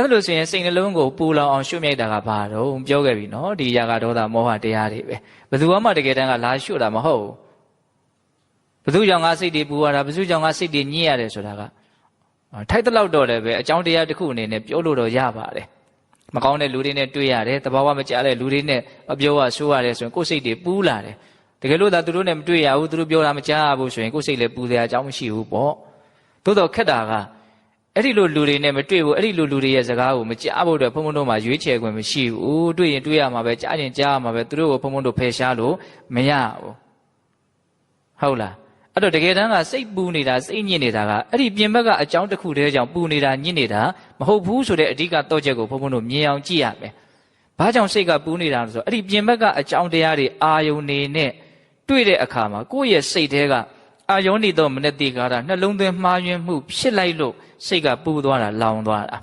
အဲ့ဒါလို့ဆိုရင်စိတ်နှလုံးကိုပူလောင်အောင်ရှုမြိုက်တာကဘာတော့ပြောခဲ့ပြီနော်ဒီຢာကဒေါသမောဟတရားတွေပဲဘယ်သူမှတကယ်တမ်းကလာရှုတာမဟုတ်ဘူးဘယ်သူကြောင့်ငါစိတ်တွေပူရတာဘယ်သူကြောင့်ငါစိတ်တွေညစ်ရတယ်ဆိုတာကထိုက်တဲ့လောက်တော့လည်းပဲအကြောင်းတရားတစ်ခုအနေနဲ့ပြောလို့တော့ရပါတယ်မကောင်းတဲ့လူတွေနဲ့တွေ့ရတယ်တဘာဝမကြတဲ့လူတွေနဲ့အပြောရဆိုးရတယ်ဆိုရင်ကိုယ်စိတ်တွေပူးလာတယ်တကယ်လို့သာသူတို့နဲ့မတွေ့ရဘူးသူတို့ပြောတာမကြားရဘူးဆိုရင်ကိုယ်စိတ်လည်းပူစရာအကြောင်းမရှိဘူးပေါ့သို့တော့ခက်တာက အဲ့ဒီလိုလူတွေနဲ့မတွေ့ဘူးအဲ့ဒီလိုလူတွေရဲ့စကားကိုမကြားဖို့အတွက်ဘုံဘုံတို့မှာရွေးချယ်ခွင့်မရှိဘူးတွေ့ရင်တွေ့ရမှာပဲကြားရင်ကြားရမှာပဲသူတို့ကိုဘုံဘုံတို့ဖယ်ရှားလို့မရဘူးဟုတ်လားအဲ့တော့တကယ်တမ်းကစိတ်ပူနေတာစိတ်ညစ်နေတာကအဲ့ဒီပြင်ဘက်ကအကြောင်းတစ်ခုတည်းကြောင့်ပူနေတာညစ်နေတာမဟုတ်ဘူးဆိုတဲ့အဓိကတော့ချက်ကိုဘုံဘုံတို့မြင်အောင်ကြည့်ရမယ်ဘာကြောင့်စိတ်ကပူနေတာလဲဆိုတော့အဲ့ဒီပြင်ဘက်ကအကြောင်းတရားတွေအာယုန်နေနဲ့တွေ့တဲ့အခါမှာကိုယ့်ရဲ့စိတ်ထဲက အာယုန်နေတော့မနတိကာရနှလုံးသွင်းမှားယွင်းမှုဖြစ်လိုက်လို့စိတ်ကပူသွားတာလောင်သွားတာ